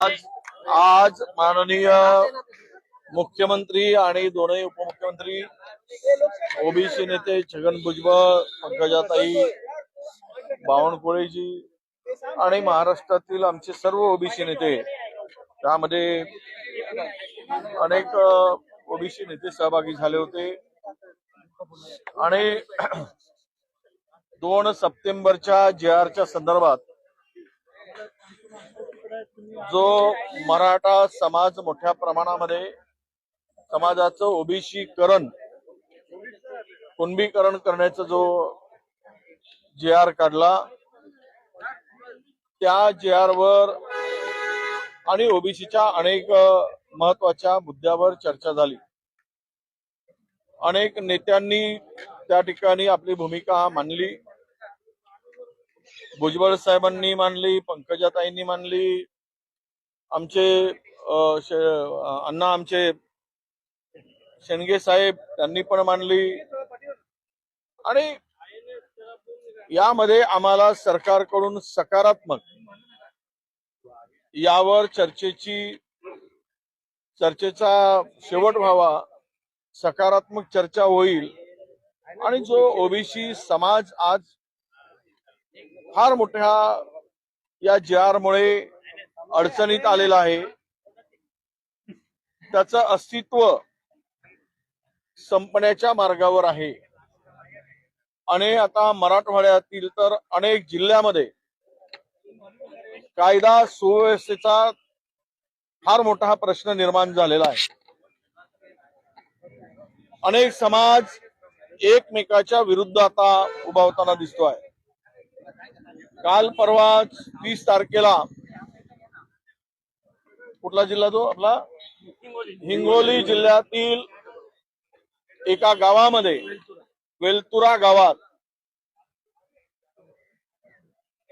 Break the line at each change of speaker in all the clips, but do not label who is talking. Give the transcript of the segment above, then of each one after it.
आज आज माननीय मुख्यमंत्री आणि दोनही उपमुख्यमंत्री ओबीसी नेते छगन भुजबळ पंकजाताई बावनकुळेजी आणि महाराष्ट्रातील आमचे सर्व ओबीसी नेते त्यामध्ये अनेक ओबीसी नेते सहभागी झाले होते. आणि दोन सप्टेंबरच्या जे आरच्या संदर्भात जो मराठा समाज मोठ्या प्रमाणामध्ये समाजाचं ओबीसीकरण कुणबीकरण करण्याचा जो जे आर काढला त्या जे आर वर आणि ओबीसीच्या अनेक महत्त्वाच्या मुद्द्यावर चर्चा झाली. अनेक नेत्यांनी त्या ठिकाणी आपली भूमिका मांडली. भुजबळ साहेबांनी मांडली पंकजाताईंनी मांडली आमचे अण्णा आमचे शेणगे साहेब त्यांनी पण मांडली आणि यामध्ये आम्हाला सरकारकडून सकारात्मक यावर चर्चेची चर्चेचा शेवट व्हावा सकारात्मक चर्चा होईल. आणि जो ओबीसी समाज आज फार मोठ्या या जे आर मुळे अडचणीत आलेला आहे. त्याचं अस्तित्व संपण्याच्या मार्गावर आहे. आणि आता मराठवाड्यातील तर अनेक जिल्ह्यामध्ये कायदा सुव्यवस्थेचा फार मोठा प्रश्न निर्माण झालेला आहे. अनेक समाज एकमेकाच्या विरुद्ध आता उभा होताना दिसतो आहे काल परवा तीस तारखेला कुठला जिल्हा तो आपला? हिंगोली जिल्ह्यातील एका गावामध्ये वेलतुरा गावात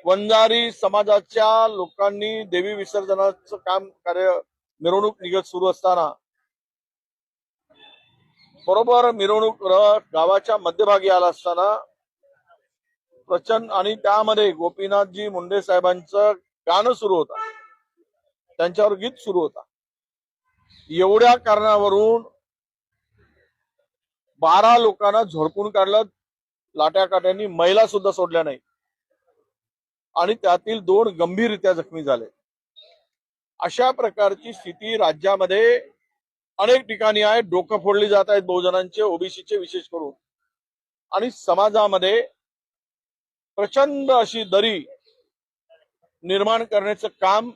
वंजारी समाजाच्या लोकांनी देवी विसर्जनाचं काम कार्य मिरवणूक निघत सुरू असताना बरोबर मिरवणूक गावाच्या मध्यभागी आला असताना प्रचंड आणि त्यामध्ये गोपीनाथजी मुंडे साहेबांचं गाणं सुरू होतं. त्यांच्यावर गीत सुरू होता. एवढ्या कारणावरून बारा लोकांना झोडपून काढलं. लाट्या काट्यांनी महिला सुद्धा सोडल्या नाही आणि त्यातील दोन गंभीररित्या जखमी झाले. अशा प्रकारची स्थिती राज्यामध्ये अनेक ठिकाणी आहे. डोकं फोडली जात आहेत बहुजनांचे ओबीसीचे विशेष करून. आणि समाजामध्ये प्रचंड अशी दरी निर्माण करण्याचं काम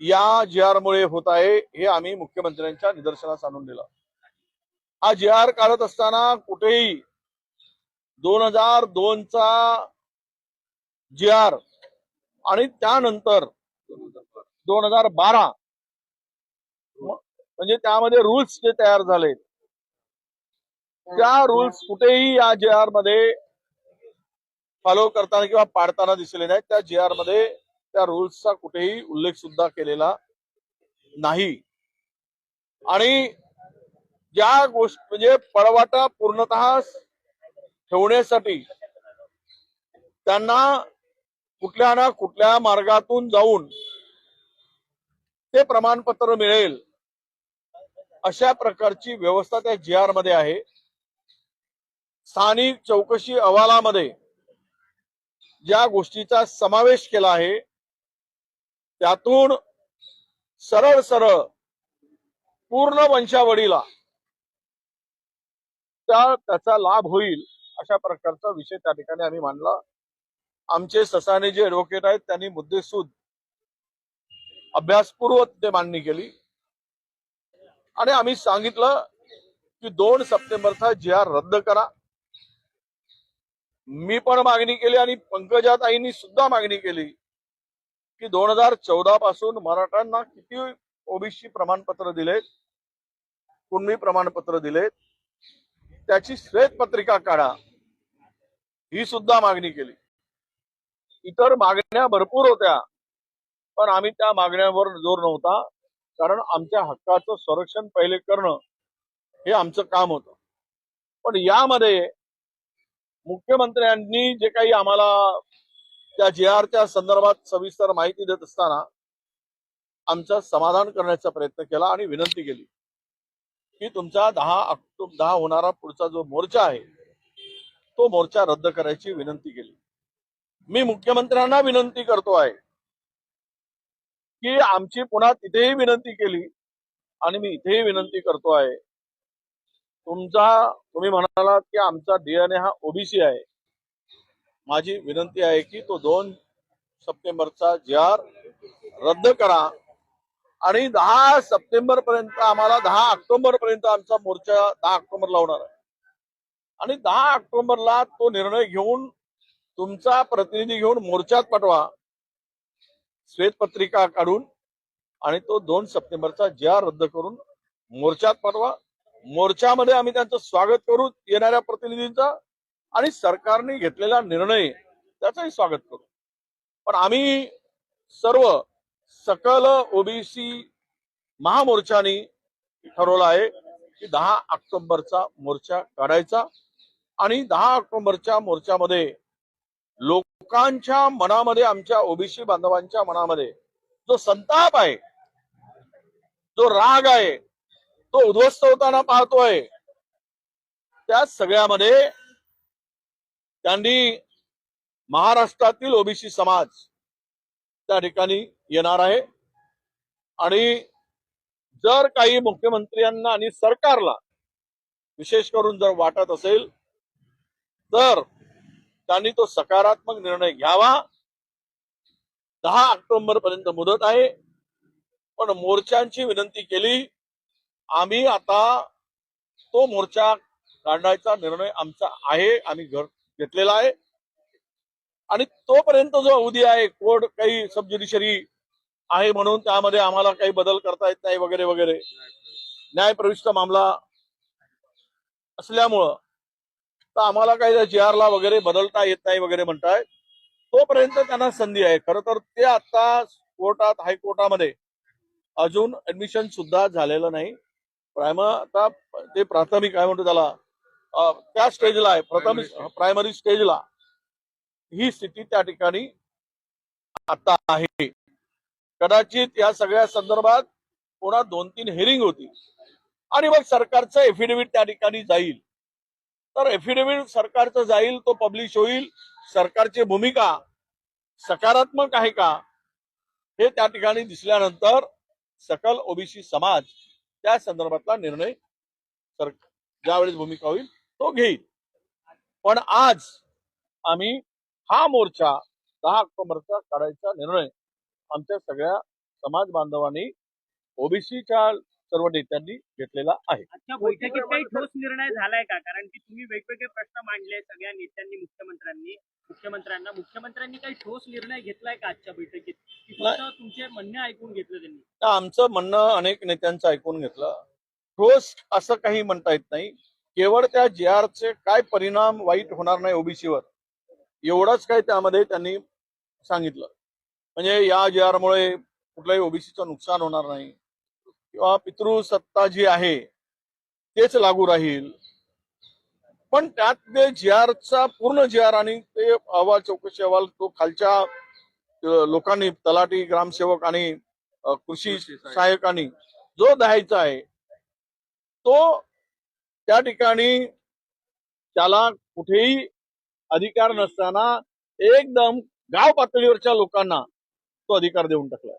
या जी आर मुळे होत आहे हे आम्ही मुख्यमंत्र्यांच्या निदर्शनास आणून दिलं. हा जी आर काढत असताना कुठेही दोन हजार दोनचा जी आर आणि त्यानंतर दोन हजार बारा म्हणजे त्यामध्ये रूल्स जे तयार झाले त्या रूल्स कुठेही या जे आरमध्ये फॉलो करताना किंवा पाडताना दिसले नाहीत. त्या जी आरमध्ये त्या रूल्सचा कुठेही उल्लेख सुद्धा केलेला नाही. आणि ज्या गोष्ट म्हणजे पळवाटा पूर्णतः ठेवण्यासाठी त्यांना कुठल्या ना कुठल्या मार्गातून जाऊन ते प्रमाणपत्र मिळेल अशा प्रकारची व्यवस्था त्या जी आरमध्ये आहे. स्थानिक चौकशी अहवालामध्ये ज्या गोष्टीचा समावेश केला आहे त्यातून सरळ सरळ पूर्ण वंशावळीला त्या त्याचा लाभ होईल अशा प्रकारचा विषय त्या ठिकाणी आम्ही मांडला. आमचे ससाने जे ऍडव्होकेट आहेत त्यांनी मुद्देसूद अभ्यासपूर्वक ते मांडणी केली. आणि आम्ही सांगितलं की दोन सप्टेंबरचा जी आर रद्द करा. मी पण मागणी केली आणि पंकजाताईंनी सुद्धा मागणी केली की दोन हजार चौदा पासून मराठ्यांना किती ओबीसी प्रमाणपत्र दिलेत कुणबी प्रमाणपत्र दिलेत त्याची श्वेत पत्रिका काढा ही सुद्धा मागणी केली. इतर मागण्या भरपूर होत्या पण आम्ही त्या मागण्यावर जोर नव्हता कारण आमच्या हक्काचं संरक्षण पहिले करणं हे आमचं काम होतं. पण यामध्ये मुख्यमंत्र्यांनी जे काही आम्हाला त्या जे आरच्या संदर्भात सविस्तर माहिती देत असताना आमचं समाधान करण्याचा प्रयत्न केला आणि विनंती केली की तुमचा दहा ऑक्टोबर दहा होणारा पुढचा जो मोर्चा आहे तो मोर्चा रद्द करायची विनंती केली. मी मुख्यमंत्र्यांना विनंती करतो आहे की आमची पुन्हा तिथेही विनंती केली आणि मी इथेही विनंती करतो आहे तुमचा तुम्ही म्हणालात की आमचा डीएनए हा ओबीसी आहे. माझी विनंती आहे की तो दोन सप्टेंबरचा जी आर रद्द करा आणि दहा सप्टेंबर पर्यंत आम्हाला दहा ऑक्टोबर पर्यंत आमचा मोर्चा दहा ऑक्टोबरला होणार आहे. आणि दहा ऑक्टोबरला तो निर्णय घेऊन तुमचा प्रतिनिधी घेऊन मोर्चात पाठवा श्वेतपत्रिका काढून आणि तो दोन सप्टेंबरचा जी आर रद्द करून मोर्चात पाठवा. मोर्चामध्ये आम्ही त्यांचं स्वागत करू येणाऱ्या प्रतिनिधींचा आणि सरकारने घेतलेला निर्णय त्याचंही स्वागत करू. पण आम्ही सर्व सकल ओबीसी महामोर्चानी ठरवलं आहे की दहा ऑक्टोबरचा मोर्चा काढायचा आणि दहा ऑक्टोबरच्या मोर्चामध्ये लोकांच्या मनामध्ये आमच्या ओबीसी बांधवांच्या मनामध्ये जो संताप आहे जो राग आहे तो उद्ध्वस्त होताना पाहतोय. त्या सगळ्यामध्ये त्यांनी महाराष्ट्रातील ओबीसी समाज त्या ठिकाणी येणार आहे. आणि जर काही मुख्यमंत्र्यांना आणि सरकारला विशेष करून जर वाटत असेल तर त्यांनी तो सकारात्मक निर्णय घ्यावा. दहा ऑक्टोबर पर्यंत मुदत आहे. पण मोर्चांची विनंती केली आम्ही आता तो मोर्चा काढायचा निर्णय आमचा आहे आम्ही घर घेतलेला आहे. आणि तोपर्यंत जो अवधी आहे कोर्ट काही सब ज्युडिशरी आहे म्हणून त्यामध्ये आम्हाला काही बदल करता येत नाही वगैरे वगैरे. न्यायप्रविष्ट मामला असल्यामुळं तर आम्हाला काही जी ला वगैरे बदलता येत नाही वगैरे म्हणताय. तोपर्यंत त्यांना संधी आहे. खरं तर ते आता कोर्टात हायकोर्टामध्ये अजून ऍडमिशन सुद्धा झालेलं नाही. प्रायम आता ते प्राथमिक काय म्हणतो त्याला त्या स्टेजला आहे प्रथम प्रायमरी स्टेजला. ही स्थिती त्या ठिकाणी आता आहे. कदाचित या सगळ्या संदर्भात पुन्हा दोन तीन हेरिंग होती. आणि मग सरकारचं एफिडेव्हिट त्या ठिकाणी जाईल. तर एफिडेव्हिट सरकारचं जाईल तो पब्लिश होईल. सरकारची भूमिका सकारात्मक आहे का? हे त्या ठिकाणी दिसल्यानंतर सकल ओबीसी समाज त्या संदर्भातला निर्णय सर ज्यावेळेस भूमिका होईल तो घेईल. पण आज आम्ही हा मोर्चा दहा ऑक्टोबरचा काढायचा निर्णय आमच्या सगळ्या समाज बांधवांनी ओबीसीच्या सर्व नेत्यांनी घेतलेला आहे.
आजच्या बैठकीत काही ठोस निर्णय झालाय का? कारण की तुम्ही वेगवेगळे प्रश्न मांडले सगळ्या नेत्यांनी मुख्यमंत्र्यांनी. मुख्यमंत्र्यांना मुख्यमंत्र्यांनी काही ठोस निर्णय घेतलाय का आजच्या बैठकीत? की फक्त तुमचे म्हणणे ऐकून घेतलं त्यांनी?
आमचं म्हणणं अनेक नेत्यांचं ऐकून घेतलं. ठोस असं काही म्हणता येत नाही. केवळ त्या जी चे काय परिणाम वाईट होणार नाही ओबीसीवर एवढंच काही त्यामध्ये त्यांनी सांगितलं. म्हणजे या जी मुळे कुठल्याही ओबीसीचं नुकसान होणार नाही. किंवा पितृसत्ता जी आहे तेच लागू राहील. पण त्यात ते जी चा पूर्ण जी आर आणि ते अहवाल चौकशी अहवाल तो खालच्या लोकांनी तलाठी ग्रामसेवक आणि कृषी सहाय्यकांनी जो द्यायचा आहे तो त्या ठिकाणी त्याला कुठेही अधिकार नसताना एकदम गाव पातळीवरच्या लोकांना तो अधिकार देऊन टाकलाय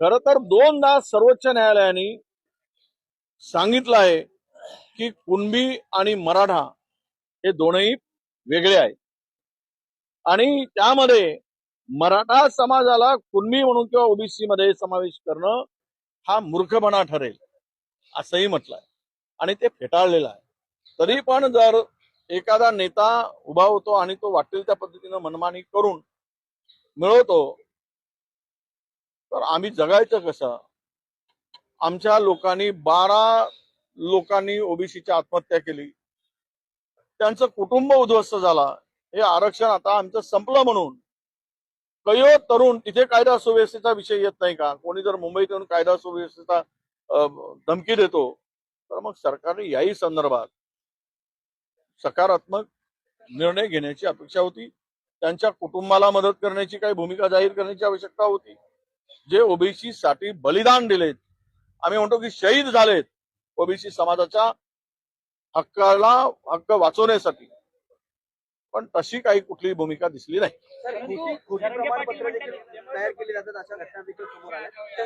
खर तर दोनदा सर्वोच्च न्यायालयाने सांगितलं आहे की कुणबी आणि मराठा हे दोनही वेगळे आहेत. आणि त्यामध्ये मराठा समाजाला कुणबी म्हणून किंवा ओबीसी मध्ये समावेश करणं हा मूर्खपणा ठरेल असंही म्हटलंय. आणि ते फेटाळलेलं आहे. तरी पण जर एखादा नेता उभा होतो आणि तो वाटेल त्या पद्धतीनं मनमानी करून मिळवतो तर आम्ही जगायचं कसं? आमच्या लोकांनी बारा लोकांनी ओबीसीची आत्महत्या केली. त्यांचं कुटुंब उद्ध्वस्त झाला. हे आरक्षण आता आमचं संपलं म्हणून. कयो तरुण तिथे कायदा सुव्यवस्थेचा विषय येत नाही का? कोणी जर मुंबईत येऊन कायदा सुव्यवस्थेचा धमकी देतो तर मग सरकारने याही संदर्भात सकारात्मक निर्णय घेण्याची अपेक्षा होती. त्यांच्या कुटुंबाला मदत करण्याची काही भूमिका जाहीर करण्याची आवश्यकता होती. जे ओबीसी साठी बलिदान दिलेत. आम्ही म्हणतो की शहीद झालेत ओबीसी समाजाच्या हक्काला हक्क वाचवण्यासाठी. पण तशी काही कुठली भूमिका दिसली नाही.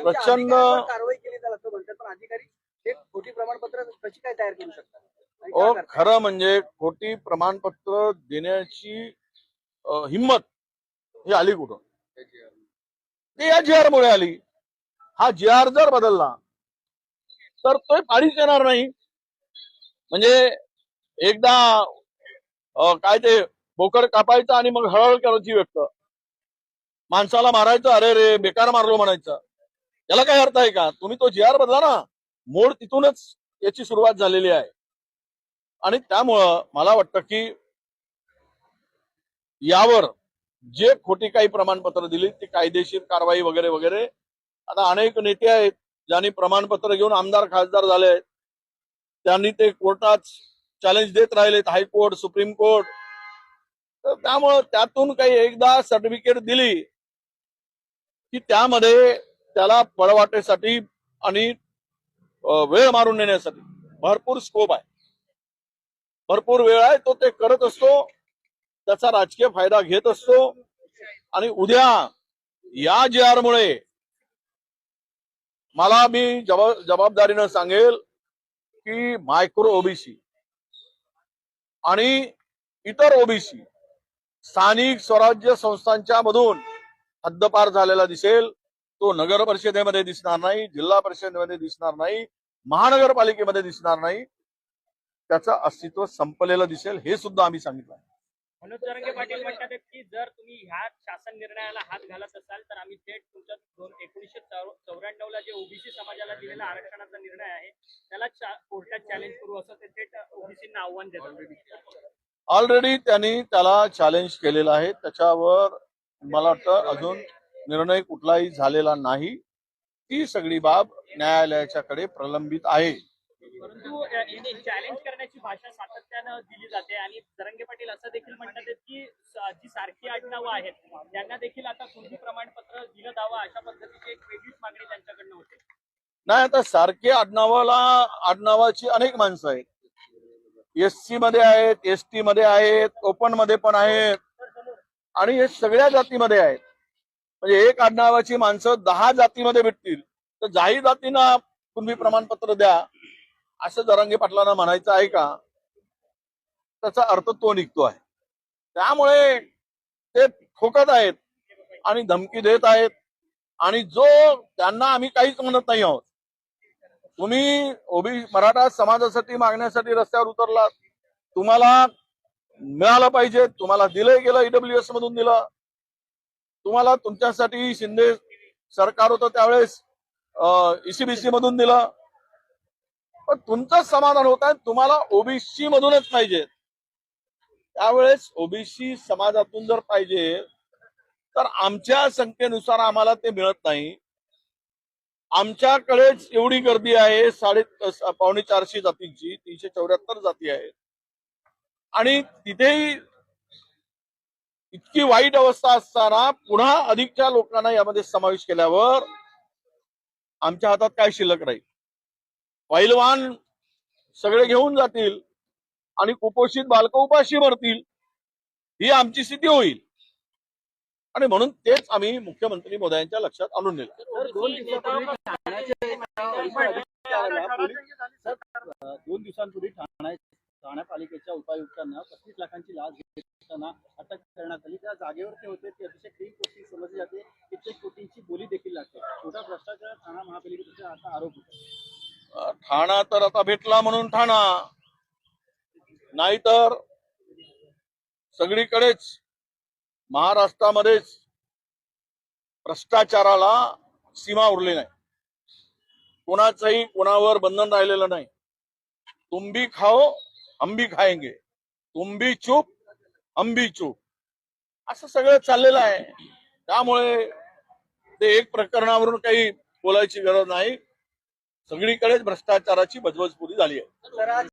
प्रचंड-
अधिकारावर कारवाई केली जाईल असं म्हणतात पण अधिकारी हे खोटी प्रमाणपत्र कशी काय तयार करू शकतात? आणि
ओ
काय करतात?
खरं म्हणजे खोटी प्रमाणपत्र देण्याची हिंमत ही आली कुठून ते या जी आर मुळे आली. हा जी आर जर बदलला तर तो पाडीच येणार नाही. म्हणजे एकदा काय ते बोकड कापायचं आणि मग हळहळ करायची व्यक्त. माणसाला मारायचं अरे रे बेकार मारलो म्हणायचं. याला काय अर्थ आहे का? तुम्ही तो जी आर बदला ना. मूळ तिथूनच याची सुरुवात झालेली आहे. आणि त्यामुळं मला वाटतं की यावर जे खोटी काही प्रमाणपत्र दिली ती कायदेशीर कारवाई वगैरे वगैरे. आता अनेक नेते आहेत ज्यांनी प्रमाणपत्र घेऊन आमदार खासदार झाले आहेत. त्यांनी ते कोर्टात चॅलेंज देत राहिलेत हायकोर्ट सुप्रीम कोर्ट तर त्यामुळं त्यातून काही एकदा सर्टिफिकेट दिली की त्यामध्ये त्याला पळवाटेसाठी आणि वेळ मारून नेण्यासाठी भरपूर स्कोप आहे. भरपूर वेळ आहे तो ते करत असतो. त्याचा राजकीय फायदा घेत असतो. आणि उद्या या जे आर मुळे मला मी जबाब जबाबदारीनं सांगेल की मायक्रो ओबीसी आणि इतर ओबीसी स्थानिक स्वराज्य संस्थांच्या मधून हद्दपार झालेला दिसेल. तो नगर परिषदेमध्ये दिसणार नाही जिल्हा परिषदेमध्ये दिसणार नाही महानगरपालिकेमध्ये दिसणार नाही. त्याचं अस्तित्व संपलेलं दिसेल हे सुद्धा आम्ही सांगितलं आहे.
मनोज जरंगे पाटील म्हणतात की जर तुम्ही ह्या शासन निर्णयाला हात घालत असाल तर आम्ही थेट तुमच्या दोन एकोणीसशे चौऱ्याण्णव ला जे ओबीसी समाजाला दिलेला आरक्षणाचा निर्णय आहे त्याला कोर्टात चॅलेंज करू असं ते थेट ओबीसींना आव्हान देतात.
ऑलरेडी त्यांनी त्याला चॅलेंज केलेलं आहे. त्याच्यावर मला वाटतं अजून निर्णय कुठलाही झालेला नाही. ती सगळी बाब न्यायालयाच्याकडे प्रलंबित आहे.
परंतु चॅलेंज करण्याची भाषा सातत्यानं दिली जाते आणि तरंगे पाटील असं देखील म्हणतात की जी सारखी आडनावं आहेत त्यांना देखील आता कृती प्रमाणपत्र दिलं जावं अशा पद्धतीची एक वेगळीच मागणी त्यांच्याकडनं होते.
नाही आता सारखी आडनावाला आडनावाची अनेक माणसं आहेत. एस सी मध्ये आहेत एस टी मध्ये आहेत ओपनमध्ये पण आहेत. आणि हे सगळ्या जातीमध्ये आहेत. म्हणजे एक आडनावाची माणसं दहा जातीमध्ये भेटतील. तर जाही जातींना तुम्ही प्रमाणपत्र द्या. असं जरांगे पाटलांना म्हणायचं आहे का? त्याचा अर्थ तो निघतो आहे. त्यामुळे ते ठोकत आहेत आणि धमकी देत आहेत. आणि जो त्यांना आम्ही काहीच म्हणत नाही आहोत. तुम्ही ओबी मराठा समाजासाठी मागण्यासाठी रस्त्यावर उतरलात. तुम्हाला मिळालं पाहिजे. तुम्हाला दिलं गेलं ईडब्ल्यूएस मधून दिलं. तुम्हाला तुमच्यासाठी शिंदे सरकार होतं त्यावेळेस ईसीबीसी मधून दिलं. पण तुमचं समाधान होत आहे. तुम्हाला ओबीसी मधूनच पाहिजे. त्यावेळेस ओबीसी समाजातून जर पाहिजे तर आमच्या संख्येनुसार आम्हाला ते मिळत नाही. आमच्याकडेच एवढी गर्दी आहे साडे पावणे चारशे जातींची तीनशे चौऱ्याहत्तर जाती आहेत. आणि तिथेही इतकी वाईट अवस्था असताना पुन्हा अधिकच्या लोकांना यामध्ये समावेश केल्यावर आमच्या हातात काय शिल्लक राहील? पैलवान सगळे घेऊन जातील आणि कुपोषित बालक उपाशी मरतील ही आमची स्थिती होईल. आणि म्हणून तेच आम्ही मुख्यमंत्री मोदयांच्या लक्षात आणून
नेलं. दोन दिवसांपूर्वी ठाणे ठाणे पालिकेच्या उपायुक्तांना पस्तीस लाखांची लाच घेताना अटक करण्यात आली. त्या जागेवर ते होते ते अतिशय क्रीम कोटी समजली जाते. कित्येक कोटींची बोली देखील लागते. छोटा भ्रष्टाचार ठाणा महापालिकेचा आता आरोप होतो.
ठाणा तर आता भेटला म्हणून ठाणा. नाहीतर सगळीकडेच महाराष्ट्रामध्येच भ्रष्टाचाराला सीमा उरली नाही. कोणाचंही कोणावर बंधन राहिलेलं नाही. तुंबी खाओ हम भी खाएंगे तुम चूप हम भी चूप. असं सगळं चाललेलं आहे. त्यामुळे ते एक प्रकरणावरून काही बोलायची गरज नाही. सगळीकडेच भ्रष्टाचाराची बजबजपुरी झाली आहे.